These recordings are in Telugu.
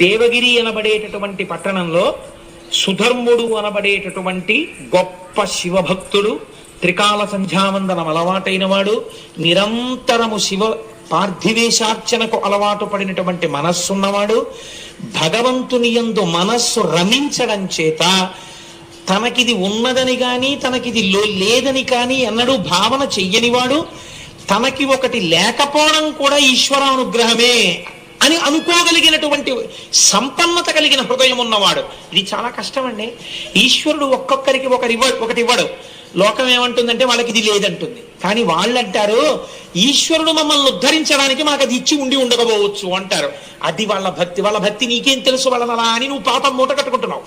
దేవగిరి అనబడేటటువంటి పట్టణంలో సుధర్ముడు అనబడేటటువంటి గొప్ప శివభక్తుడు త్రికాల సంధ్యావందనం అలవాటైన వాడు నిరంతరము శివ పార్థివేశార్చనకు అలవాటు పడినటువంటి మనస్సున్నవాడు భగవంతుని యందు మనస్సు రమించడం చేత తనకిది ఉన్నదని కానీ తనకిది లో- లేదని కానీ ఎన్నడూ భావన చెయ్యనివాడు తనకి ఒకటి లేకపోవడం కూడా ఈశ్వరానుగ్రహమే అని అనుకోగలిగినటువంటి సంపన్నత కలిగిన హృదయం ఉన్నవాడు. ఇది చాలా కష్టం అండి ఈశ్వరుడు ఒక్కొక్కరికి ఒకరి ఒకటి ఇవ్వడు. లోకం ఏమంటుందంటే వాళ్ళకి ఇది లేదంటుంది. కానీ వాళ్ళు అంటారు ఈశ్వరుడు మమ్మల్ని ఉద్ధరించడానికి మాకు అది ఇచ్చి ఉండి ఉండకపోవచ్చు అంటారు. అది వాళ్ళ భక్తి. వాళ్ళ భక్తి నీకేం తెలుసు? వాళ్ళని అలా అని నువ్వు పాపం మూట కట్టుకుంటున్నావు.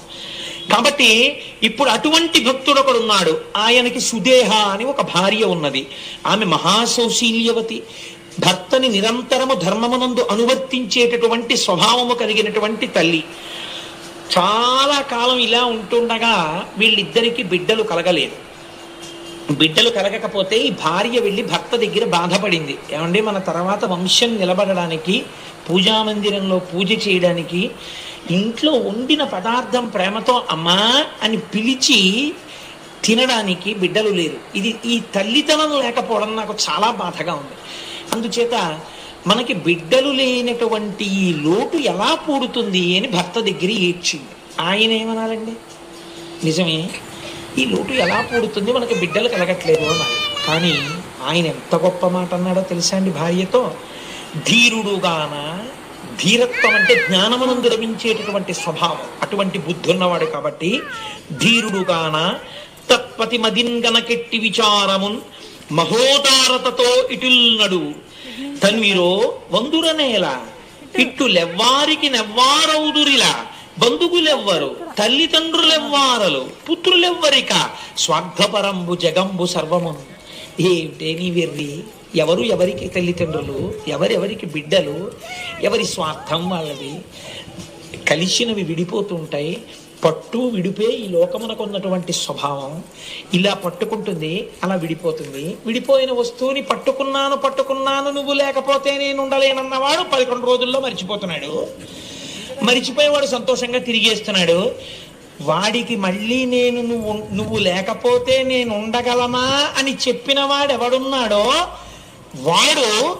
కాబట్టి ఇప్పుడు అటువంటి భక్తుడు ఒకడు ఉన్నాడు. ఆయనకి సుదేహ అని ఒక భార్య ఉన్నది. ఆమె మహాసౌశీల్యవతి భర్తని నిరంతరము ధర్మమునందు అనువర్తించేటటువంటి స్వభావము కలిగినటువంటి తల్లి. చాలా కాలం ఇలా ఉంటుండగా వీళ్ళిద్దరికీ బిడ్డలు కలగలేదు. బిడ్డలు కలగకపోతే ఈ భార్య వెళ్ళి భర్త దగ్గర బాధపడింది. ఏమండి మన తర్వాత వంశం నిలబడడానికి పూజా మందిరంలో పూజ చేయడానికి ఇంట్లో వండిన పదార్థం ప్రేమతో అమ్మా అని పిలిచి తినడానికి బిడ్డలు లేరు. ఇది ఈ తల్లితనం లేకపోవడం నాకు చాలా బాధగా ఉంది. అందుచేత మనకి బిడ్డలు లేనటువంటి ఈ లోటు ఎలా పూడుతుంది అని భర్త దగ్గర ఏడ్చింది ఆయన ఏమనాలండి? నిజమే ఈ లోటు ఎలా పూడుతుంది మనకి బిడ్డలు కలగట్లేదు అన్నారు. కానీ ఆయన ఎంత గొప్ప మాట అన్నాడో తెలుసా అండి భార్యతో? ధీరుడుగాన ధీరత్వం అంటే జ్ఞానమునందు లభించేటటువంటి స్వభావం. అటువంటి బుద్ధి ఉన్నవాడు కాబట్టి ధీరుడుగాన తత్పతి మదింగనకెట్టి విచారమున్ మహోదారతతో ఇటుల్నడు తన్వీరో వందురనేల. ఇట్టులెవ్వారికి నెవ్వారౌదురిలా. బంధువులెవ్వరు తల్లిదండ్రులెవ్వారలు పుత్రులెవ్వరిక. స్వార్థపరంబు జగంబు సర్వమును. ఏమిటే నీ వెర్రి? ఎవరు ఎవరికి తల్లిదండ్రులు? ఎవరెవరికి బిడ్డలు? ఎవరి స్వార్థం వాళ్ళది కలిసినవి విడిపోతుంటాయి. పట్టు విడిపే ఈ లోకమునకు ఉన్నటువంటి స్వభావం ఇలా పట్టుకుంటుంది అలా విడిపోతుంది. విడిపోయిన వస్తువుని పట్టుకున్నాను పట్టుకున్నాను నువ్వు లేకపోతే నేను ఉండలేనన్నవాడు పదకొండు రోజుల్లో మర్చిపోతున్నాడు. మరిచిపోయేవాడు సంతోషంగా తిరిగేస్తున్నాడు. వాడికి మళ్ళీ నేను నువ్వు నువ్వు లేకపోతే నేను ఉండగలమా అని చెప్పిన వాడు ఎవడున్నాడో వాడు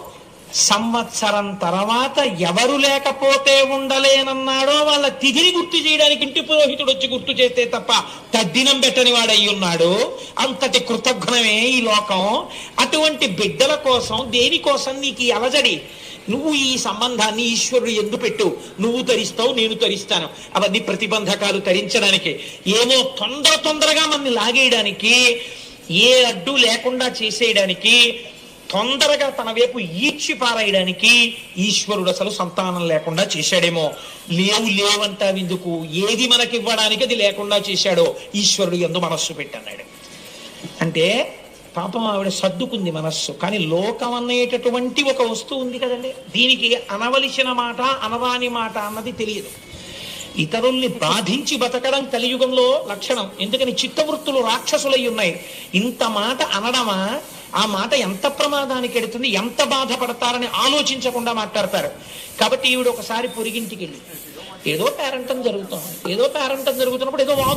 సంవత్సరం తర్వాత ఎవరు లేకపోతే ఉండలేనన్నాడో వాళ్ళ తిథిని గుర్తు చేయడానికి ఇంటి పురోహితుడు వచ్చి గుర్తు చేస్తే తప్ప తద్దినం పెట్టని వాడై ఉన్నాడు అంతటి కృతజ్ఞమే ఈ లోకం. అటువంటి బిడ్డల కోసం దేనికోసం నీకు ఈ అలజడి? నువ్వు ఈ సంబంధాన్ని ఈశ్వరుడు ఎందు పెట్టు. నువ్వు తరిస్తావు నేను తరిస్తాను. అవన్నీ ప్రతిబంధకాలు తరించడానికి. ఏమో తొందర తొందరగా మనల్ని లాగేయడానికి ఏ అడ్డు లేకుండా చేసేయడానికి తొందరగా తన వైపు ఈడ్చి పారేయడానికి ఈశ్వరుడు అసలు సంతానం లేకుండా చేశాడేమో. లేవు లేవంటావెందుకు ఏది మనకి ఇవ్వడానికి అది లేకుండా చేశాడో ఈశ్వరుడు ఎందు మనస్సు పెట్టన్నాడు. అంటే పాపం ఆవిడ సర్దుకుంది మనస్సు కానీ లోకం అనేటటువంటి ఒక వస్తువు ఉంది కదండి. దీనికి అనవలసిన మాట అనవాని మాట అన్నది తెలియదు. ఇతరుల్ని బాధించి బతకడం కలియుగంలో లక్షణం. ఎందుకని చిత్తవృత్తులు రాక్షసులై ఉన్నాయి. ఇంత మాట అనడమా? ఆ మాట ఎంత ప్రమాదానికి ఎడుతుంది ఎంత బాధపడతారని ఆలోచించకుండా మాట్లాడతారు. కాబట్టి ఈవిడ ఒకసారి పొరిగింటికి వెళ్ళి ఏదో పేరంటం జరుగుతుంది ఏదో పేరంటం జరుగుతున్నప్పుడు ఏదో వాదు